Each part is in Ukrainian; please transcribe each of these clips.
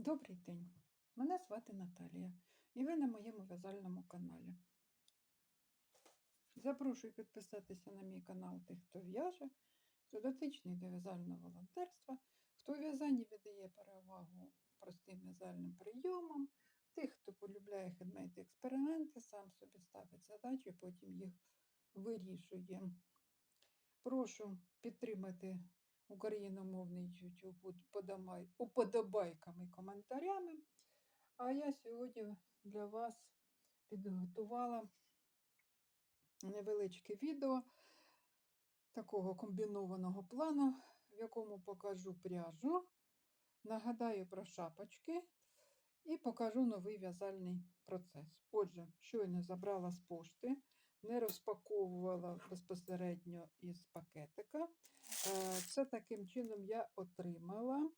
Добрий день! Мене звати Наталія, і ви на моєму в'язальному каналі. Запрошую підписатися на мій канал тих, хто в'яже, хто дотичний до в'язального волонтерства, хто у в'язанні віддає перевагу простим в'язальним прийомам, тих, хто полюбляє хендмейд експерименти, сам собі ставить задачі, потім їх вирішує. Прошу підтримати україномовний YouTube уподобайками і коментарями. А я сьогодні для вас підготувала невеличке відео такого комбінованого плану, в якому покажу пряжу, нагадаю про шапочки і покажу новий в'язальний процес. Отже, щойно забрала з пошти, не розпаковувала безпосередньо із пакетика. Е, Це таким чином я отримала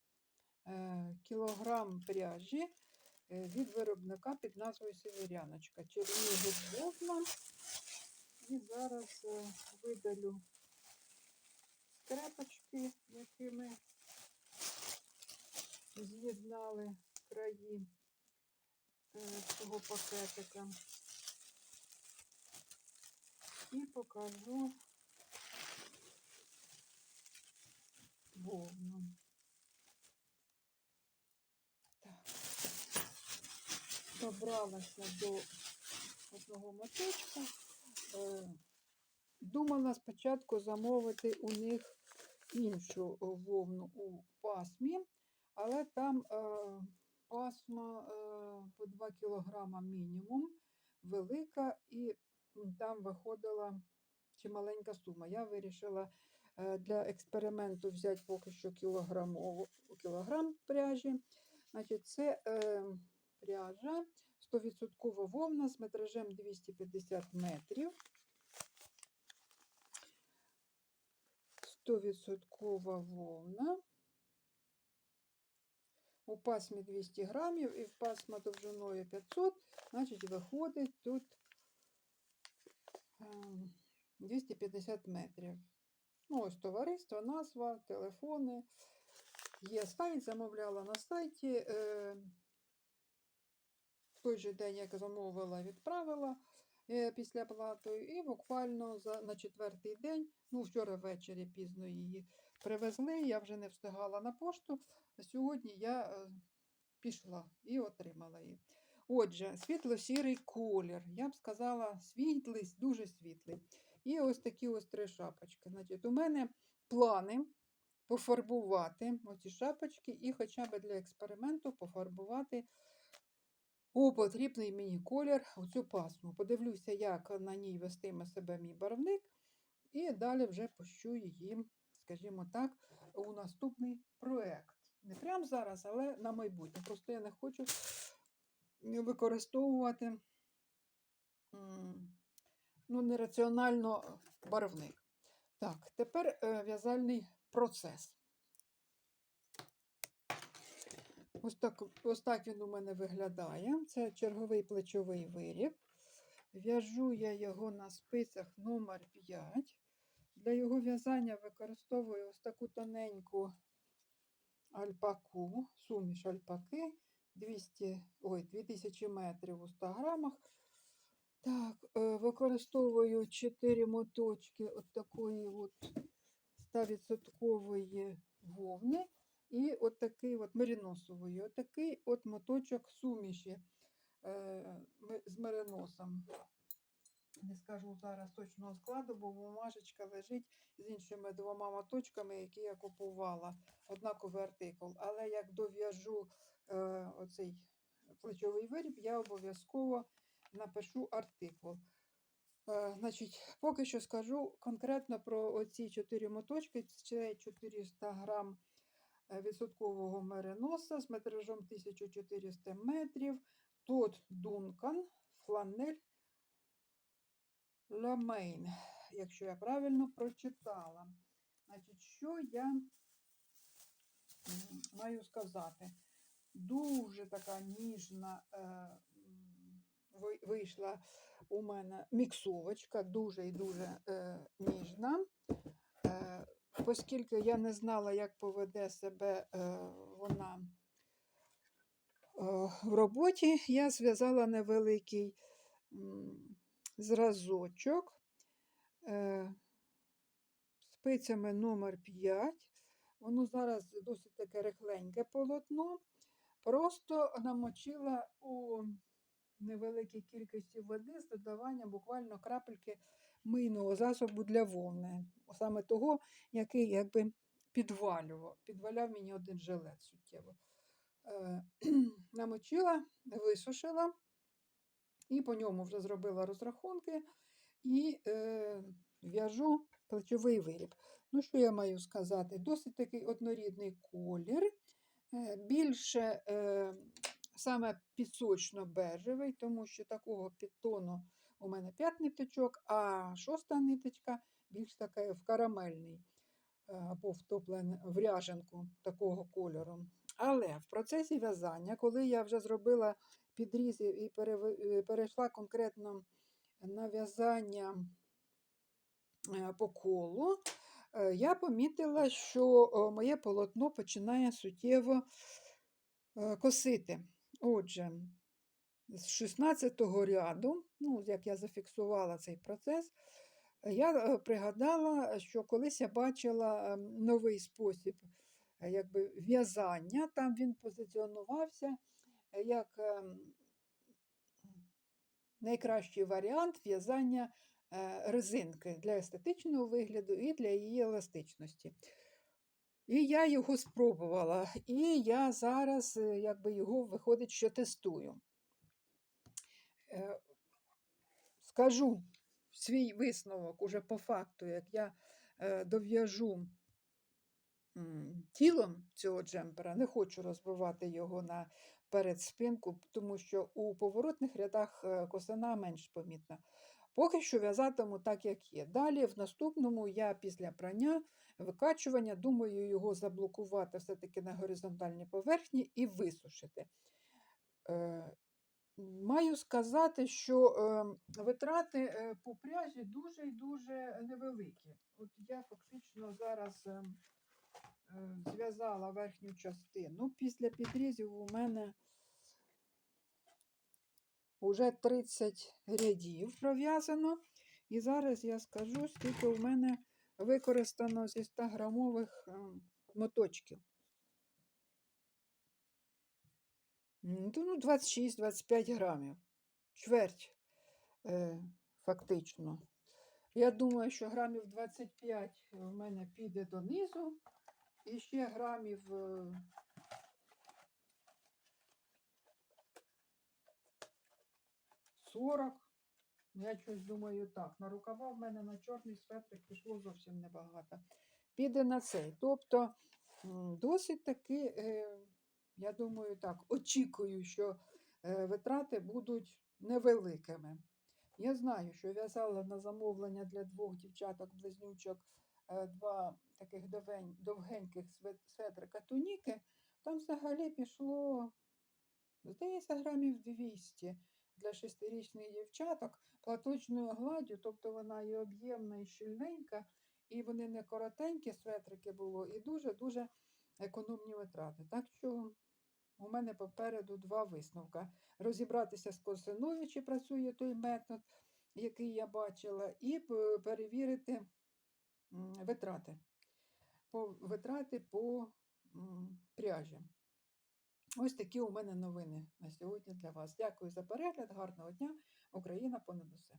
е, кілограм пряжі е, від виробника під назвою Северяночка. Чернігів вовна. І зараз видалю скрепочки, якими з'єднали краї цього пакетика. І покажу вовну. Добралася до одного моточка. Е, Думала спочатку замовити у них іншу вовну у пасмі, але там е, пасма е, по 2 кг мінімум, велика, і там виходила чималенька сума. Я вирішила е, для експерименту взяти поки що кілограмову, кілограм пряжі. Значить, це е, пряжа 100% вовна з метражем 250 метрів. 100% вовна. У пасмі 200 грамів і в пасма довжиною 500, значить, виходить тут 250 метрів. Ну, ось товариство, назва, телефони. Є сайт, замовляла на сайті. Е, в той же день, як замовила, відправила е, після платою, і буквально за, на четвертий день, ну, вчора ввечері пізно її привезли, я вже не встигала на пошту. Сьогодні я е, пішла і отримала її. Отже, світло-сірий колір. Я б сказала, світлий, дуже світлий. І ось такі ось три шапочки. Значить, у мене плани пофарбувати оці шапочки і хоча б для експерименту пофарбувати у потрібний мені колір оцю пасму. Подивлюся, як на ній вестиме себе мій барвник, і далі вже пущу її, скажімо так, у наступний проєкт. Не прямо зараз, але на майбутнє. Просто я не хочу використовувати ну, нераціонально барвник. Так, тепер е, в'язальний процес. Ось так, ось так він у мене виглядає. Це черговий плечовий виріб. В'яжу я його на спицях номер 5. Для його в'язання використовую ось таку тоненьку альпаку, суміш альпаки 200, ой, 2000 метрів у 100 грамах. Так, е, використовую 4 моточки от такої от 100% вовни. І от такий от мериносової, от такий от моточок суміші е, з мериносом. Не скажу зараз точного складу, бо бумажечка лежить з іншими двома моточками, які я купувала. Однаковий артикул. Але як дов'яжу оцей плечовий виріб, я обов'язково напишу артикул. Е, значить, поки що скажу конкретно про оці чотири моточки. Це 400 грам е, відсоткового мериноса з метражом 1400 метрів. Тут Дункан, фланель Ламейн, якщо я правильно прочитала. Значить, що я маю сказати? Дуже така ніжна е, вийшла у мене міксовочка, дуже і дуже е, ніжна. Е, оскільки я не знала, як поведе себе вона в роботі я зв'язала невеликий зразочок спицями номер 5. Воно зараз досить таке рихленьке полотно. Просто намочила у невеликій кількості води з додаванням буквально крапельки мийного засобу для вовни. Саме того, який якби підвалював. Підваляв мені один жилет суттєво. Е, намочила, висушила, і по ньому вже зробила розрахунки і е, в'яжу плечовий виріб. Ну, що я маю сказати? Досить такий однорідний колір, більше е, саме пісочно-бежевий, тому що такого підтону у мене 5 ниточок, а шоста ниточка більш така в карамельний е, або втоплен в ряженку такого кольору. Але в процесі в'язання, коли я вже зробила підріз і е, перейшла конкретно на в'язання е, по колу, е, я помітила, що е, моє полотно починає суттєво е, косити. Отже, з 16-го ряду, ну, як я зафіксувала цей процес, я е, пригадала, що колись я бачила ем, новий спосіб е, якби, в'язання. Там він позиціонувався е, як ем, найкращий варіант в'язання е, резинки для естетичного вигляду і для її еластичності. І я його спробувала, і я зараз е, якби його виходить, що тестую. Е, Скажу свій висновок уже по факту, як я е, дов'яжу тілом цього джемпера, не хочу розбивати його на передспинку, тому що у поворотних рядах е, косина менш помітна. Поки що в'язатиму так, як є. Далі, в наступному, я після прання, викачування, думаю, його заблокувати все-таки на горизонтальній поверхні і висушити. Е, Маю сказати, що е, витрати е, по пряжі дуже і дуже невеликі. От я фактично зараз е, е, зв'язала верхню частину. Після підрізів у мене вже 30 рядів пров'язано. І зараз я скажу, скільки у мене використано зі 100 грамових е, моточків. Ну, 26-25 грамів. Чверть, е, фактично. Я думаю, що грамів 25 в мене піде донизу. І ще грамів 40. Я щось думаю так. На рукава в мене на чорний светрик пішло зовсім небагато. Піде на цей. Тобто досить таки, е, я думаю, так, очікую, що е, витрати будуть невеликими. Я знаю, що в'язала на замовлення для двох дівчаток-близнючок е, два таких довгеньких свет- светрика туніки. Там взагалі пішло, здається, грамів 200 для шестирічних дівчаток платочною гладдю, тобто вона і об'ємна, і щільненька, і вони не коротенькі светрики було, і дуже-дуже економні витрати. Так що у мене попереду два висновка. Розібратися з косиною, чи працює той метод, який я бачила, і перевірити витрати. По, витрати по пряжі. Ось такі у мене новини на сьогодні для вас. Дякую за перегляд, гарного дня. Україна понад усе.